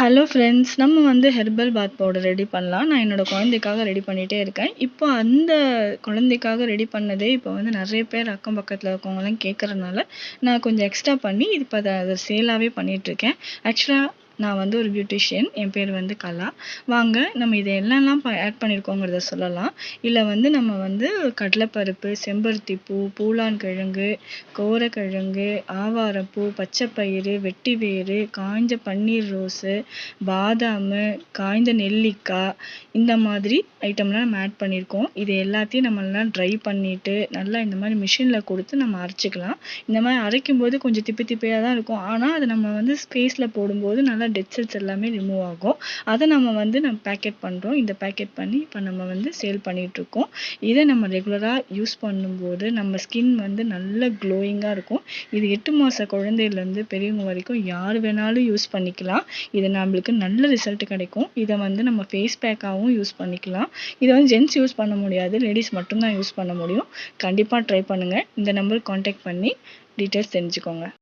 Hello friends நம்ம வந்து herbal பாத் powder ready பண்ணலாம். நான் என்னோட குழந்தைக்காக ரெடி பண்ணிகிட்டே இருக்கேன். இப்போ அந்த குழந்தைக்காக ரெடி பண்ணதே இப்போ வந்து நிறைய பேர் அக்கம் பக்கத்தில் இருக்கவங்கலாம் கேட்குறனால நான் கொஞ்சம் எக்ஸ்ட்ரா பண்ணி இப்போ அதை அதை சேலாகவே பண்ணிகிட்ருக்கேன் ஆக்சுவலாக நான் வந்து ஒரு பியூட்டிஷியன் என் பேர் வந்து கலா. வாங்க நம்ம இதை என்னெல்லாம் ஆட் பண்ணியிருக்கோங்கிறத சொல்லலாம். இல்லை வந்து நம்ம வந்து கடலைப்பருப்பு செம்பருத்தி பூ பூலான் கிழங்கு கோரக்கிழங்கு ஆவாரப்பூ பச்சைப்பயிறு வெட்டி வேறு காய்ஞ்ச பன்னீர் ரோஸு பாதாம் காய்ந்த நெல்லிக்காய் இந்த மாதிரி ஐட்டம்லாம் நம்ம ஆட் பண்ணியிருக்கோம் இது எல்லாத்தையும் நம்மளாம் ட்ரை பண்ணிவிட்டு நல்லா இந்த மாதிரி மிஷினில் கொடுத்து நம்ம அரைச்சிக்கலாம். இந்த மாதிரி அரைக்கும் போது கொஞ்சம் திப்பி திப்பியாக தான் இருக்கும். ஆனால் அது நம்ம வந்து ஸ்பேஸில் போடும்போது நல்லா டெட் செல்ஸ் எல்லாமே ரிமூவ் ஆகும். அதை நம்ம வந்து நம்ம பேக்கெட் பண்ணுறோம் இந்த பேக்கெட் பண்ணி இப்போ நம்ம வந்து சேல் பண்ணிகிட்ருக்கோம் இதை நம்ம ரெகுலராக யூஸ் பண்ணும்போது நம்ம ஸ்கின் வந்து நல்ல க்ளோயிங்காக இருக்கும். இது எட்டு மாத குழந்தையிலேருந்து பெரியவங்க வரைக்கும் யார் வேணாலும் யூஸ் பண்ணிக்கலாம். இது நம்மளுக்கு நல்ல ரிசல்ட் கிடைக்கும். இதை வந்து நம்ம ஃபேஸ் பேக்காகவும் யூஸ் பண்ணிக்கலாம். இதை வந்து ஜென்ஸ் யூஸ் பண்ண முடியாது. லேடிஸ் மட்டும்தான் யூஸ் பண்ண முடியும். கண்டிப்பாக ட்ரை பண்ணுங்கள் இந்த நம்பருக்கு காண்டாக்ட் பண்ணி டீட்டெயில்ஸ் தெரிஞ்சுக்கோங்க.